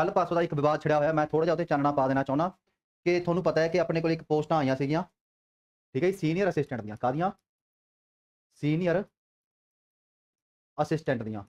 ਕੱਲ ਪਾਸੋਂ ਦਾ ਇੱਕ ਵਿਵਾਦ ਛਿੜਿਆ ਹੋਇਆ ਮੈਂ ਥੋੜਾ ਜਿਹਾ ਉੱਤੇ ਚਾਨਣਾ ਪਾ ਦੇਣਾ ਚਾਹੁੰਦਾ ਕਿ ਤੁਹਾਨੂੰ ਪਤਾ ਹੈ ਕਿ ਆਪਣੇ ਕੋਲ ਇੱਕ ਪੋਸਟਾਂ ਆਈਆਂ ਸੀਗੀਆਂ। ਠੀਕ ਹੈ ਸੀਨੀਅਰ ਅਸਿਸਟੈਂਟ ਦੀਆਂ। ਕਾਦੀਆਂ ਸੀਨੀਅਰ ਅਸਿਸਟੈਂਟ ਦੀਆਂ।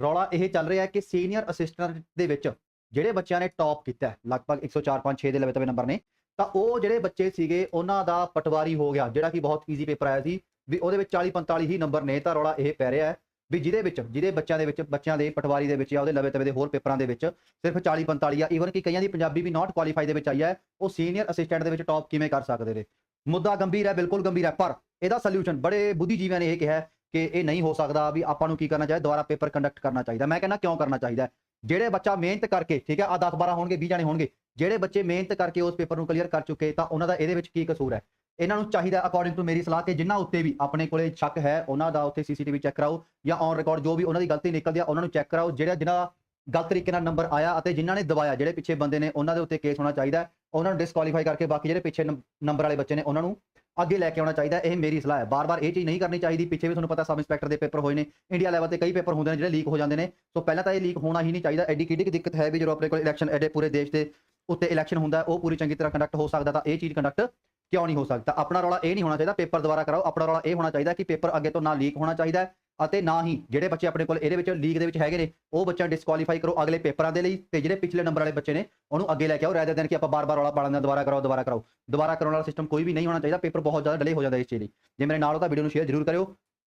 ਰੌਲਾ ਇਹ ਚੱਲ ਰਿਹਾ ਹੈ ਕਿ ਸੀਨੀਅਰ ਅਸਿਸਟੈਂਟ ਦੇ ਵਿੱਚ ਜਿਹੜੇ ਬੱਚਿਆਂ ਨੇ ਟੌਪ ਕੀਤਾ ਹੈ, ਲਗਭਗ 104 5 6 ਦੇ ਲਵੇ ਨੰਬਰ ਨੇ ਤਾਂ ਉਹ ਜਿਹੜੇ ਬੱਚੇ ਸੀਗੇ ਉਹਨਾਂ ਦਾ ਪਟਵਾਰੀ ਹੋ ਗਿਆ ਜਿਹੜਾ ਕਿ ਬਹੁਤ ਈਜ਼ੀ ਪੇਪਰ ਆਇਆ ਸੀ ਵੀ ਉਹਦੇ ਵਿੱਚ 40 45 ਹੀ ਨੰਬਰ ਨੇ ਤਾਂ ਰੌਲਾ ਇਹ ਪੈ ਰਿਹਾ ਹੈ ਵੀ ਜਿਹਦੇ ਵਿੱਚ, ਜਿਹਦੇ ਬੱਚਿਆਂ ਦੇ ਵਿੱਚ, ਬੱਚਿਆਂ ਦੇ ਪਟਵਾਰੀ ਦੇ ਵਿੱਚ ਜਾਂ ਉਹਦੇ ਲਵੇ ਤਵੇ ਦੇ ਹੋਰ ਪੇਪਰਾਂ ਦੇ ਵਿੱਚ ਸਿਰਫ 40 45 ਆ ਈਵਨ ਕਿ ਕਈਆਂ ਦੀ ਪੰਜਾਬੀ ਵੀ ਨਾਟ ਕੁਆਲੀਫਾਈ ਦੇ ਵਿੱਚ ਆਈ ਹੈ, ਉਹ ਸੀਨੀਅਰ ਅਸਿਸਟੈਂਟ ਦੇ ਵਿੱਚ ਟੌਪ ਕਿਵੇਂ ਕਰ ਸਕਦੇ ਨੇ? ਮੁੱਦਾ ਗੰਭੀਰ ਹੈ, ਬਿਲਕੁਲ ਗੰਭੀਰ ਹੈ, ਪਰ ਇਹਦਾ ਸੋਲੂਸ਼ਨ ਬੜੇ ਬੁੱਧੀਜੀਵੀਆਂ ਨੇ ਇਹ ਕਿਹਾ ਕਿ ਇਹ ਨਹੀਂ ਹੋ ਸਕਦਾ ਵੀ ਆਪਾਂ ਨੂੰ ਕੀ ਕਰਨਾ ਚਾਹੀਦਾ ਦੁਬਾਰਾ ਪੇਪਰ ਕੰਡਕਟ ਕਰਨਾ ਚਾਹੀਦਾ। ਮੈਂ ਕਹਿੰਦਾ ਕਿਉਂ ਕਰਨਾ ਚਾਹੀਦਾ ਜਿਹੜੇ ਬੱਚਾ ਮਿਹਨਤ ਕਰਕੇ, ਠੀਕ ਹੈ ਆ 10 12 ਹੋਣਗੇ 20 ਜਾਣੇ ਹੋਣਗੇ, ਜਿਹੜੇ ਬੱਚੇ ਮਿਹਨਤ ਕਰਕੇ ਉਸ ਪੇਪਰ ਨੂੰ ਕਲੀਅਰ ਕਰ ਚੁੱਕੇ ਤਾਂ ਉਹਨਾਂ ਦਾ ਇਹਦੇ ਵਿੱਚ ਕੀ ਕਸੂਰ ਹੈ? ਇਹਨਾਂ ਨੂੰ ਚਾਹੀਦਾ ਅਕੋਰਡਿੰਗ ਟੂ ਮੇਰੀ ਸਲਾਹ ਕਿ ਜਿਨ੍ਹਾਂ ਉੱਤੇ ਵੀ ਆਪਣੇ ਕੋਲੇ ਸ਼ੱਕ ਹੈ, ਉਹਨਾਂ ਦਾ ਉੱਥੇ ਸੀਸੀਟੀਵੀ ਚੈੱਕ ਕਰਾਓ ਜਾਂ ਔਨ ਰਿਕਾਰਡ ਜੋ ਵੀ ਉਹਨਾਂ ਦੀ ਗਲਤੀ ਨਿਕਲਦੀ ਆ, ਉਹਨਾਂ ਨੂੰ ਚੈੱਕ ਕਰਾਓ। ਜਿਹੜਾ ਜਿਹਨਾਂ ਗਲਤ ਤਰੀਕੇ ਨਾਲ ਨੰਬਰ ਆਇਆ ਅਤੇ ਜਿਨ੍ਹਾਂ ਨੇ ਦਬਾਇਆ, ਜਿਹੜੇ ਪਿੱਛੇ ਬੰਦੇ ਨੇ, ਉਹਨਾਂ ਦੇ ਉੱਤੇ ਕੇਸ ਹੋਣਾ ਚਾਹੀਦਾ ਉਹਨਾਂ ਨੂੰ ਡਿਸਕੁਆਲੀਫਾਈ ਕਰਕੇ ਬਾਕੀ ਜਿਹੜੇ ਪਿੱਛੇ ਨੰਬਰ ਵਾਲੇ ਬੱਚੇ ਨੇ, ਉਹਨਾਂ ਨੂੰ ਅੱਗੇ ਲੈ ਕੇ ਆਉਣਾ ਚਾਹੀਦਾ ਇਹ ਮੇਰੀ ਸਲਾਹ ਹੈ। ਬਾਰ-ਬਾਰ ਇਹ ਚੀਜ਼ ਨਹੀਂ ਕਰਨੀ ਚਾਹੀਦੀ। ਪਿੱਛੇ ਵੀ ਤੁਹਾਨੂੰ ਪਤਾ ਸਬ ਇੰਸਪੈਕਟਰ ਦੇ ਪੇਪਰ ਹੋਏ ਨੇ। ਇੰਡੀਆ ਲੈਵਲ ਤੇ ਕਈ ਪੇਪਰ ਹੁੰਦੇ ਨੇ ਜਿਹੜੇ ਲੀਕ ਹੋ ਜਾਂਦੇ ਨੇ। ਸੋ ਪਹਿਲਾਂ ਤਾਂ ਇਹ ਲੀਕ ਹੋਣਾ ਹੀ ਨਹੀਂ ਚਾਹੀਦਾ। ਐਡੀ ਕਿੱਡੀ ਕੁ ਦਿੱਕਤ ਹੈ ਵੀ ਜਦੋਂ ਆਪਣੇ ਕੋਲ ਇਲੈਕਸ਼ਨ ਐਡੇ ਪੂਰੇ ਦੇਸ਼ ਦੇ ਉੱਤੇ ਇਲੈਕਸ਼ਨ ਹੁੰਦਾ ਉਹ ਪੂਰੀ ਚੰਗੀ ਤਰ੍ਹਾਂ ਕੰਡਕਟ ਹੋ ਸਕਦਾ ਤਾਂ ਇਹ ਚੀਜ਼ ਕੰਡਕਟ ਕਿਉਂ ਨਹੀਂ ਹੋ ਸਕਦਾ? ਆਪਣਾ ਰੌਲਾ ਇਹ ਨਹੀਂ ਹੋਣਾ ਚਾਹੀਦਾ, ਪੇਪਰ ਦੁਬਾਰਾ ਕਰਾਓ, ਆਪਣਾ ਰੌਲਾ ਇਹ ਹੋਣਾ ਚਾਹੀਦਾ ਕਿ ਪੇਪਰ ਅੱਗੇ ਤੋਂ ਨਾ ਲੀਕ ਹੋਣਾ ਚਾਹੀਦਾ ਅਤੇ ਨਾ ਹੀ ਜਿਹੜੇ ਬੱਚੇ ਆਪਣੇ ਕੋਲ ਇਹਦੇ ਵਿੱਚ ਲੀਗ ਦੇ ਵਿੱਚ ਹੈਗੇ ਨੇ, ਉਹ ਬੱਚਾ ਡਿਸਕੁਆਲੀਫਾਈ ਕਰੋ ਅਗਲੇ ਪੇਪਰਾਂ ਦੇ ਲਈ ਤੇ ਜਿਹੜੇ ਪਿਛਲੇ ਨੰਬਰ ਵਾਲੇ ਬੱਚੇ ਨੇ, ਉਹਨੂੰ ਅੱਗੇ ਲੈ ਕੇ ਆਓ ਰਾਦਰ ਦੇਨ ਕਿ ਆਪਾਂ ਬਾਰ-ਬਾਰ ਰੌਲਾ ਪਾਲਣ ਦਾ ਦੁਬਾਰਾ ਕਰਾਓ ਦੁਬਾਰਾ ਕਰਾਓ। ਦੁਬਾਰਾ ਕਰਾਉਣ ਵਾਲਾ ਸਿਸਟਮ ਕੋਈ ਵੀ ਨਹੀਂ ਹੋਣਾ ਚਾਹੀਦਾ, ਪੇਪਰ ਬਹੁਤ ਜ਼ਿਆਦਾ ਡਿਲੇ ਹੋ ਜਾਂਦਾ ਇਸ ਚੀਜ਼ ਲਈ। ਜੇ ਮੇਰੇ ਨਾਲ ਹੋ ਤਾਂ ਵੀਡੀਓ ਨੂੰ ਸ਼ੇਅਰ ਜ਼ਰੂਰ ਕਰਿਓ।